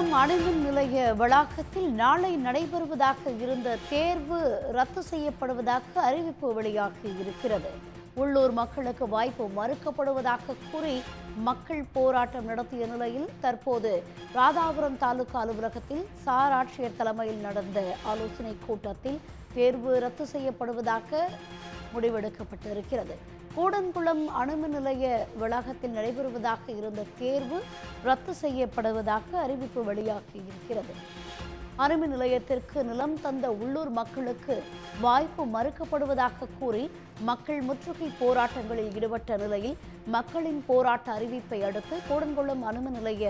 கூடன்குளம் அணுமின் நிலைய வளாகத்தில் நாளை நடைபெறுவதாக இருந்த தேர்வு ரத்து செய்யப்படுவதாக அறிவிப்பு வெளியாகி இருக்கிறது. உள்ளூர் மக்களுக்கு வாய்ப்பு மறுக்கப்படுவதாக கூறி மக்கள் போராட்டம் நடத்திய நிலையில் தற்போது ராதாபுரம் தாலுகா அலுவலகத்தில் சார் ஆட்சியர் தலைமையில் நடந்த ஆலோசனை கூட்டத்தில் தேர்வு ரத்து செய்யப்படுவதாக முடிவெடுக்கப்பட்டிருக்கிறது. கூடன்குளம் அணுமின் நிலைய வளாகத்தில் நடைபெறுவதாக இருந்த தேர்வு ரத்து செய்யப்படுவதாக அறிவிப்பு வெளியாகி இருக்கிறது அணுமின் நிலையத்திற்கு நிலம் தந்த உள்ளூர் மக்களுக்கு வாய்ப்பு மறுக்கப்படுவதாக கூறி மக்கள் முற்றுகை போராட்டங்களில் ஈடுபட்ட நிலையில் மக்களின் போராட்ட அறிவிப்பை அடுத்து கூடன்குளம் அணுமின் நிலைய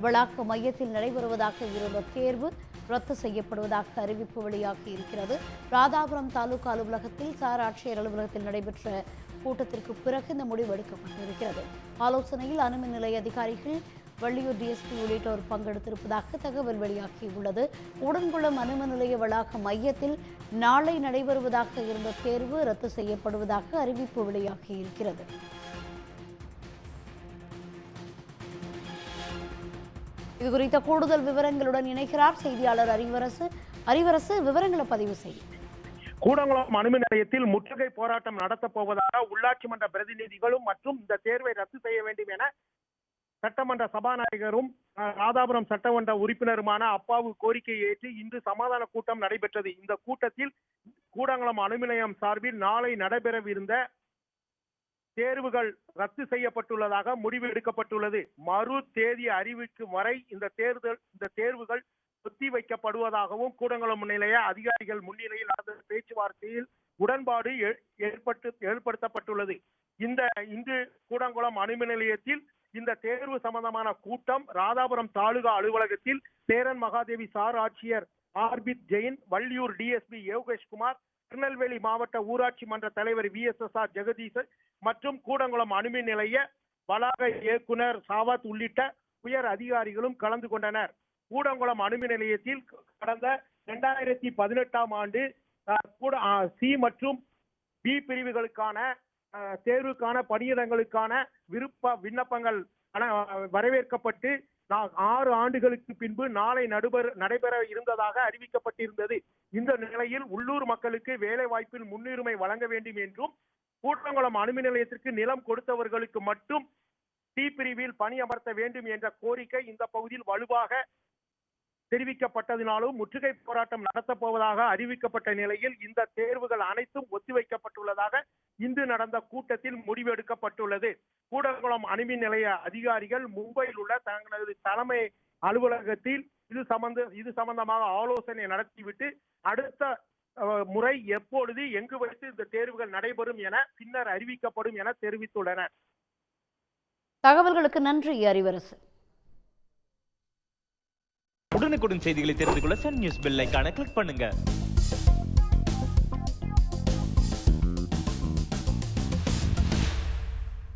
வளாக மையத்தில் நடைபெறுவதாக இருந்த தேர்வு ரத்து செய்யப்படுவதாக அறிவிப்பு வெளியாகி இருக்கிறது. ராதாபுரம் தாலுகா அலுவலகத்தில் சார் ஆட்சியர் அலுவலகத்தில் நடைபெற்ற கூட்டத்திற்கு பிறகு இந்த முடிவு எடுக்கப்பட்டிருக்கிறது. ஆலோசனையில் அணுமின் நிலைய அதிகாரிகள் வள்ளியூர் டிஎஸ்பி உள்ளிட்டோர் பங்கெடுத்திருப்பதாக தகவல் வெளியாகியுள்ளது. உடன்குளம் அணுமின் நிலைய வளாக மையத்தில் நாளை நடைபெறுவதாக இருந்த தேர்வு ரத்து செய்யப்படுவதாக அறிவிப்பு வெளியாகி இது குறித்த கூடுதல் விவரங்களுடன் இணைகிறார் செய்தியாளர் அறிவரசு. அறிவரசு விவரங்களை பதிவு செய்யும் கூடங்குளம் அணுமின் நிலையத்தில் முற்றுகை போராட்டம் நடத்தப் போவதாக உள்ளாட்சி மன்ற பிரதிநிதிகளும் மற்றும் இந்த தேர்வை ரத்து செய்ய வேண்டும் என சட்டமன்ற சபாநாயகரும் ராதாபுரம் சட்டமன்ற உறுப்பினருமான அப்பாவு கோரிக்கையை ஏற்று இன்று சமாதான கூட்டம் நடைபெற்றது. இந்த கூட்டத்தில் கூடங்குளம் அணுமின் நிலையம் சார்பில் நாளை நடைபெறவிருந்த தேர்வுகள் ரத்து செய்யப்பட்டுள்ளதாக முடிவு எடுக்கப்பட்டுள்ளது. மறு தேதி அறிவிக்கும் வரை இந்த தேர்தல் இந்த தேர்வுகள் ஒத்தி வைக்கப்படுவதாகவும் கூடங்குளம் நிலைய அதிகாரிகள் முன்னிலையில் நடந்த பேச்சுவார்த்தையில் உடன்பாடு ஏ- ஏற்பட்டு ஏற்படுத்தப்பட்டுள்ளது. இந்த இன்று கூடங்குளம் அணுமின் நிலையத்தில் இந்த தேர்வு சம்பந்தமான கூட்டம் ராதாபுரம் தாலுகா அலுவலகத்தில் சேரன் மகாதேவி சார் ஆட்சியர் ஆர்பித் ஜெயின் வள்ளியூர் டிஎஸ்பி யோகேஷ்குமார் திருநெல்வேலி மாவட்ட ஊராட்சி மன்ற தலைவர் V S S R Jegadeesan மற்றும் கூடங்குளம் அணுமின் நிலைய வளாக இயக்குனர் சாவத் உள்ளிட்ட உயர் அதிகாரிகளும் கலந்து கொண்டனர். கூடங்குளம் அணுமின் நிலையத்தில் கடந்த இரண்டாயிரத்தி பதினெட்டாம் ஆண்டு கூட சி மற்றும் பி பிரிவுகளுக்கான தேர்வுக்கான பணியிடங்களுக்கான விருப்ப விண்ணப்பங்கள் வரவேற்கப்பட்டு நான் ஆறு ஆண்டுகளுக்கு பின்பு நாளை நடுபெற நடைபெற இருந்ததாக அறிவிக்கப்பட்டிருந்தது. இந்த நிலையில் உள்ளூர் மக்களுக்கு வேலை வாய்ப்பில் முன்னுரிமை வழங்க வேண்டும் என்றும் கூட்டங்குளம் அணுமின் நிலையத்திற்கு நிலம் கொடுத்தவர்களுக்கு மட்டும் டி பிரிவில் பணியமர்த்த வேண்டும் என்ற கோரிக்கை இந்த பகுதியில் வலுவாக தெரிவிக்கப்பட்டதினாலும் முற்றுகை போராட்டம் நடத்தப்போவதாக அறிவிக்கப்பட்ட நிலையில் இந்த தேர்வுகள் அனைத்தும் ஒத்திவைக்கப்பட்டுள்ளதாக இன்று நடந்த கூட்டத்தில் முடிவெடுக்கப்பட்டுள்ளது. கூடங்குளம் அணுமின் நிலைய அதிகாரிகள் மும்பையில் உள்ள தங்களது தலைமை அலுவலகத்தில் இது சம்பந்த இது சம்பந்தமாக ஆலோசனை நடத்திவிட்டு அடுத்த முறை எப்பொழுது எங்கு வைத்து இந்த தேர்வுகள் நடைபெறும் என பின்னர் அறிவிக்கப்படும் என தெரிவித்துள்ளனர். தகவல்களுக்கு நன்றி அறிவரசு உடனுக்குடன் செய்திகளை தெரிந்து கொள்ள சன் நியூஸ் பெல் ஐகானை கிளிக் பண்ணுங்க.